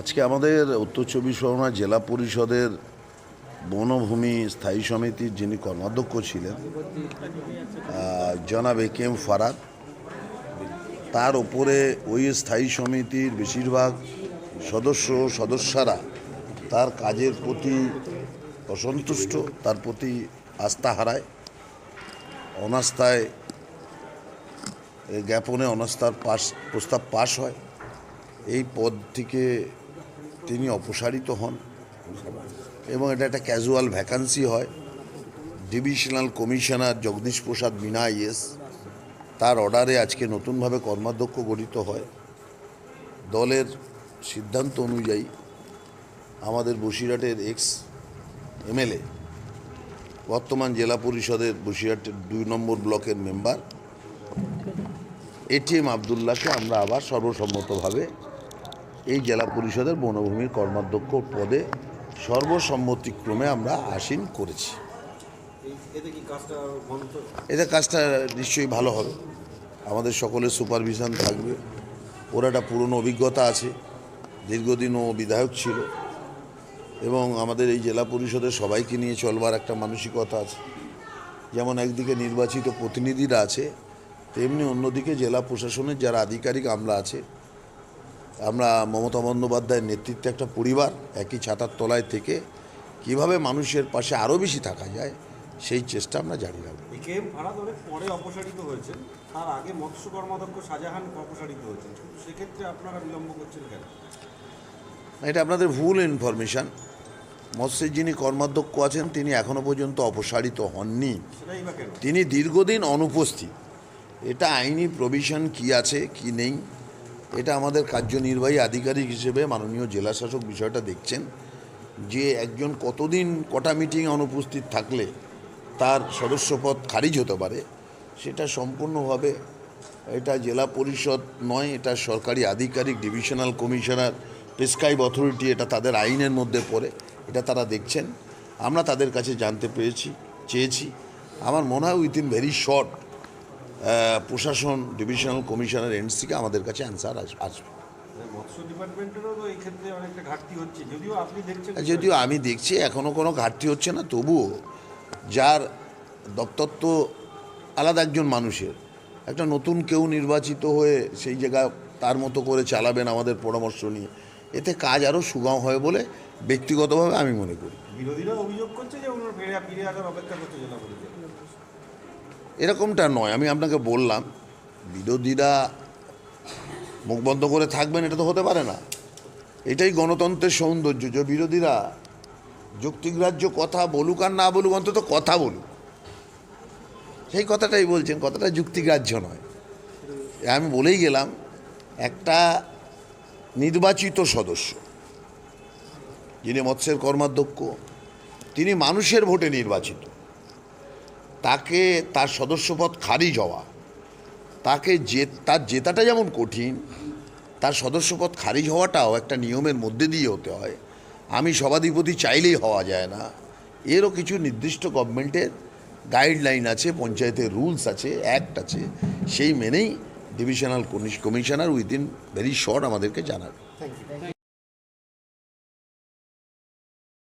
আজকে আমাদের উত্তর চব্বিশ পরগনা জেলা পরিষদের বনভূমি স্থায়ী সমিতির যিনি কর্মাধ্যক্ষ ছিলেন জনাব এ কে এম ফারাদ, তার ওপরে ওই স্থায়ী সমিতির বেশিরভাগ সদস্য সদস্যরা তার কাজের প্রতি অসন্তুষ্ট, তার প্রতি আস্থা হারায়, অনাস্থায় জ্ঞাপনে অনাস্থার পাশ, প্রস্তাব পাশ হয়। এই পদ থেকে তিনি অপসারিত হন এবং এটা একটা ক্যাজুয়াল ভ্যাকান্সি হয়। Divisional commissioner Jagdish Prasad Meena IAS তার অর্ডারে আজকে নতুনভাবে কর্মাধ্যক্ষ গঠিত হয়। দলের সিদ্ধান্ত অনুযায়ী আমাদের বসিরহাটের এক্স এমএলএ, বর্তমান জেলা পরিষদের বসিরহাটের দুই নম্বর ব্লকের মেম্বার এটিএম আবদুল্লাহকে আমরা আবার সর্বসম্মতভাবে এই জেলা পরিষদের বনভূমির কর্মাধ্যক্ষ পদে সর্বসম্মতিক্রমে আমরা আসীন করেছি। এতে কাজটা নিশ্চয়ই ভালো হবে। আমাদের সকলের সুপারভিশন থাকবে। ওর একটা পুরনো অভিজ্ঞতা আছে। দীর্ঘদিন ও বিধায়ক ছিল। এবং আমাদের এই জেলা পরিষদের সবাইকে নিয়ে চলবার একটা মানসিকতা আছে। যেমন একদিকে নির্বাচিত প্রতিনিধিরা আছে, তেমনি অন্যদিকে জেলা প্রশাসনের যারা আধিকারিক আমরা আছে আমরা মমতা বন্দ্যোপাধ্যায়ের নেতৃত্বে একটা পরিবার একই ছাতার তলায় থেকে কীভাবে মানুষের পাশে আরও বেশি থাকা যায় সেই চেষ্টা আমরা জারি রাখব। এ ফারাদ অনেক পরে অপসারিত হয়েছেন তার আগে মৎস্য কর্মাধ্যক্ষ শাহজাহান অপসারিত হয়েছেন সেক্ষেত্রে আপনারা বিলম্ব করছেন কেন? না, এটা আপনাদের ভুল ইনফরমেশন মৎস্যের যিনি কর্মাধ্যক্ষ আছেন তিনি এখনও পর্যন্ত অপসারিত হননি। তিনি দীর্ঘদিন অনুপস্থিত। এটা আইনি প্রভিশন কি আছে কি নেই এটা আমাদের কার্যনির্বাহী আধিকারিক হিসেবে মাননীয় জেলা শাসক বিষয়টা দেখছেন, যে একজন কতদিন কটা মিটিংয়ে অনুপস্থিত থাকলে তার সদস্যপদ খারিজ হতে পারে, সেটা সম্পূর্ণভাবে এটা জেলা পরিষদ নয়, এটা সরকারি আধিকারিক, ডিভিশনাল কমিশনার, প্রেসক্রাইব অথরিটি, এটা তাদের আইনের মধ্যে পড়ে, এটা তারা দেখছেন। আমরা তাদের কাছে জানতে পেরেছি চেয়েছি। আমার মনে হয় উইথ ইন ভেরি শর্ট প্রশাসন ডিভিশনাল কমিশনার এনসিকে আমাদের কাছে অ্যান্সার আসবে। মানে যদিও আমি দেখছি এখনও কোনো ঘাটতি হচ্ছে না তবুও যার দপ্তর তো আলাদা একজন মানুষের। একটা নতুন কেউ নির্বাচিত হয়ে সেই জায়গা তার মতো করে চালাবেন আমাদের পরামর্শ নিয়ে এতে কাজ আরও সুগম হয় বলে ব্যক্তিগতভাবে আমি মনে করি। বিরোধীরা অভিযোগ করছে যে ওনার ফিরে আসার অপেক্ষা করছে এরকমটা নয়, আমি আপনাকে বললাম, বিরোধীরা মুখ বন্ধ করে থাকবেন, এটা তো হতে পারে না। এটাই গণতন্ত্রের সৌন্দর্য, যে বিরোধীরা যুক্তিগ্রাহ্য কথা বলুক আর না বলুক, অন্তত কথা বলুক। সেই কথাটাই বলছেন, কথাটা যুক্তিগ্রাহ্য নয়। আমি বলেই গেলাম, একটা নির্বাচিত সদস্য, যিনি মৎস্যের কর্মাধ্যক্ষ, তিনি মানুষের ভোটে নির্বাচিত। তাকে তার সদস্যপদ খারিজ হওয়া, তাকে যে, তার জেতাটা যেমন কঠিন, তার সদস্যপদ খারিজ হওয়াটাও একটা নিয়মের মধ্যে দিয়ে হতে হয়। আমি সভাধিপতি চাইলেই হওয়া যায় না। এরও কিছু নির্দিষ্ট গভর্নমেন্টের গাইডলাইন আছে, পঞ্চায়েতের রুলস আছে অ্যাক্ট আছে, সেই মেনেই divisional commissioner within very short আমাদেরকে জানাবে।